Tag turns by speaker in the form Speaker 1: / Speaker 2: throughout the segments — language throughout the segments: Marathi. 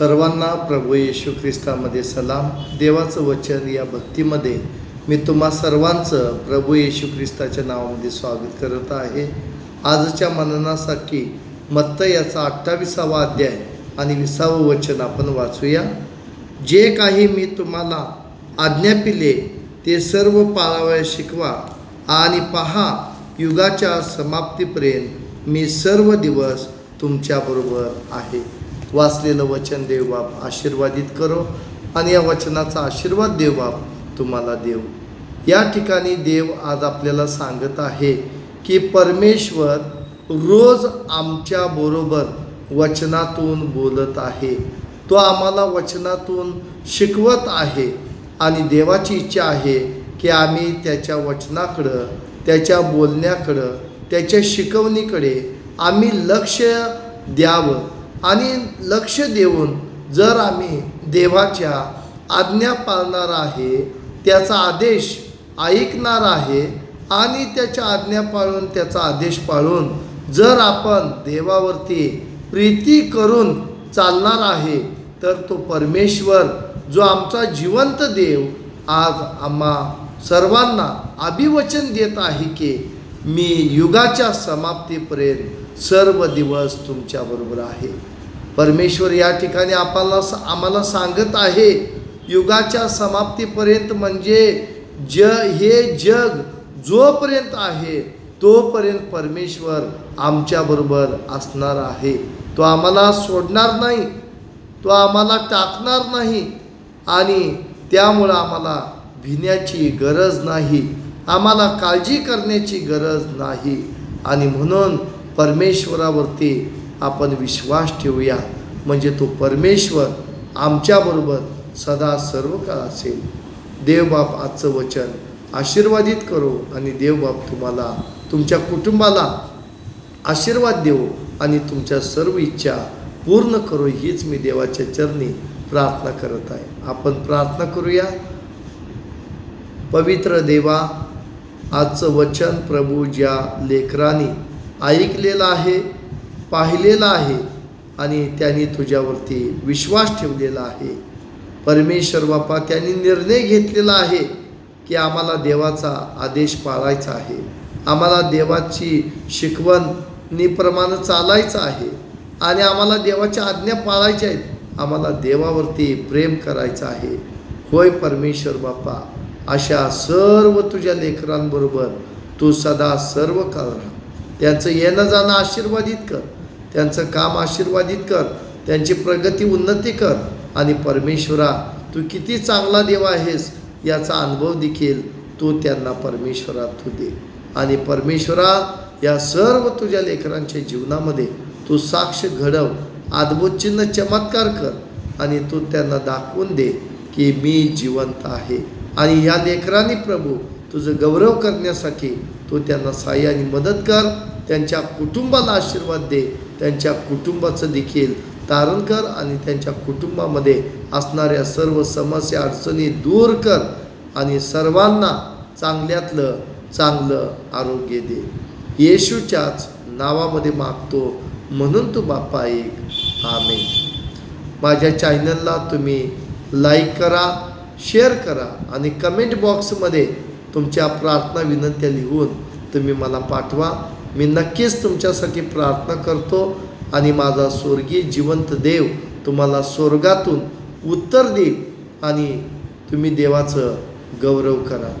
Speaker 1: सर्वांना प्रभू येशू ख्रिस्तामध्ये सलाम. देवाचं वचन या भक्तीमध्ये मी तुम्हा सर्वांचं प्रभू येशू ख्रिस्ताच्या नावामध्ये स्वागत करत आहे. आजच्या मननासाठी मत्त याचा अठ्ठावीसावा अध्याय आणि विसावं वचन आपण वाचूया. जे काही मी तुम्हाला आज्ञापिले ते सर्व पाळावया शिकवा आणि पहा युगाच्या समाप्तीपर्यंत मी सर्व दिवस तुमच्याबरोबर आहे. वाचलेलं वचन देवबाप आशीर्वादित करो आणि या वचनाचा आशीर्वाद देवबाप तुम्हाला देव या ठिकाणी देव आज आपल्याला सांगत आहे की परमेश्वर रोज आमच्या बरोबर वचनातून बोलत आहे. तो आम्हाला वचनातून शिकवत आहे आणि देवाची इच्छा आहे की आम्ही त्याच्या वचनाकडं त्याच्या बोलण्याकडं त्याच्या शिकवणीकडे आम्ही लक्ष द्यावं. आणि लक्ष देऊन जर आम्ही देवाच्या आज्ञा पाळणार आहे त्याचा आदेश ऐकणार आहे आणि त्याच्या आज्ञा पाळून त्याचा आदेश पाळून जर आपण देवावरती प्रीती करून चालणार आहे तर तो परमेश्वर जो आमचा जिवंत देव आज आम्हा सर्वांना अभिवचन देत आहे की मी युगाच्या समाप्तीपर्यंत सर्व दिवस तुमच्याबरोबर आहे. परमेश्वर या ठिकाणी आपल्याला आम्हाला सांगत आहे युगाच्या समाप्तीपर्यंत म्हणजे ज हे जग जोपर्यंत आहे तोपर्यंत परमेश्वर आमच्याबरोबर असणार आहे. तो आम्हाला सोडणार नाही तो आम्हाला टाकणार नाही आणि त्यामुळं आम्हाला भिण्याची गरज नाही. आम्हाला काळजी करण्याची गरज नाही. आणि म्हणून परमेश्वरावरती आपण विश्वास ठेवूया. म्हणजे तो परमेश्वर आमच्याबरोबर सदा सर्व काळ असेल. देवबाप आजचं वचन आशीर्वादित करो आणि देवबाप तुम्हाला तुमच्या कुटुंबाला आशीर्वाद देऊ आणि तुमच्या सर्व इच्छा पूर्ण करू हीच मी देवाच्या चरणी प्रार्थना करत आहे. आपण प्रार्थना करूया. पवित्र देवा आजचं वचन प्रभू ज्या लेकरांनी ऐकलेलं आहे पाहिलेलं आहे आणि त्यांनी तुझ्यावरती विश्वास ठेवलेला आहे. परमेश्वर बापा त्यांनी निर्णय घेतलेला आहे की आम्हाला देवाचा आदेश पाळायचा आहे. आम्हाला देवाची शिकवणीप्रमाणे चालायचं आहे आणि आम्हाला देवाच्या आज्ञा पाळायच्या आहेत. आम्हाला देवावरती प्रेम करायचं आहे. होय परमेश्वर बापा अशा सर्व तुझ्या लेकरांबरोबर तू सदा सर्व काळ राहा. त्यांचं येणं जाणं आशीर्वादित कर. त्यांचं काम आशीर्वादित कर. त्यांची प्रगती उन्नती कर. आणि परमेश्वरा तू किती चांगला देव आहेस याचा अनुभव देखील तू त्यांना परमेश्वरा तू दे. आणि परमेश्वरा या सर्व तुझ्या लेकरांच्या जीवनामध्ये तू साक्ष घडव. अद्भुतचिन्ह चमत्कार कर. आणि तू त्यांना दाखवून दे की मी जिवंत आहे. आणि ह्या लेकरांनी प्रभू तुझं गौरव करण्यासाठी तू त्यांना साह्य आणि मदत कर त्यांच्या कुटुंबाला आशीर्वाद दे त्यांच्या कुटुंबाचं देखील तारण कर आणि त्यांच्या कुटुंबामध्ये असणाऱ्या सर्व समस्या अडचणी दूर कर आणि सर्वांना चांगल्यातलं चांगलं आरोग्य दे. येशूच्याच नावामध्ये मागतो म्हणून तू बाप्पा एक. आमे माझ्या चॅनलला तुम्ही लाईक करा शेअर करा आणि कमेंट बॉक्समध्ये तुमच्या प्रार्थना विनंत्या लिहून तुम्ही मला पाठवा. मी नक्कीच तुमच्यासाठी प्रार्थना करतो आणि माझा स्वर्गीय जिवंत देव तुम्हाला स्वर्गातून उत्तर देईल आणि तुम्ही देवाचं गौरव करा.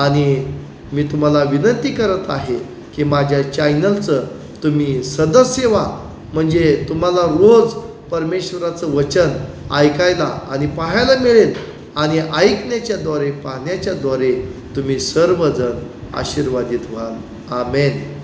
Speaker 1: आणि मी तुम्हाला विनंती करत आहे की माझ्या चॅनलचं तुम्ही सदस्य व्हा. म्हणजे तुम्हाला रोज परमेश्वराचं वचन ऐकायला आणि पाहायला मिळेल. आणि ऐकण्याच्याद्वारे पाहण्याच्याद्वारे तुम्ही सर्वजण आशीर्वादित व्हाल. आमेन.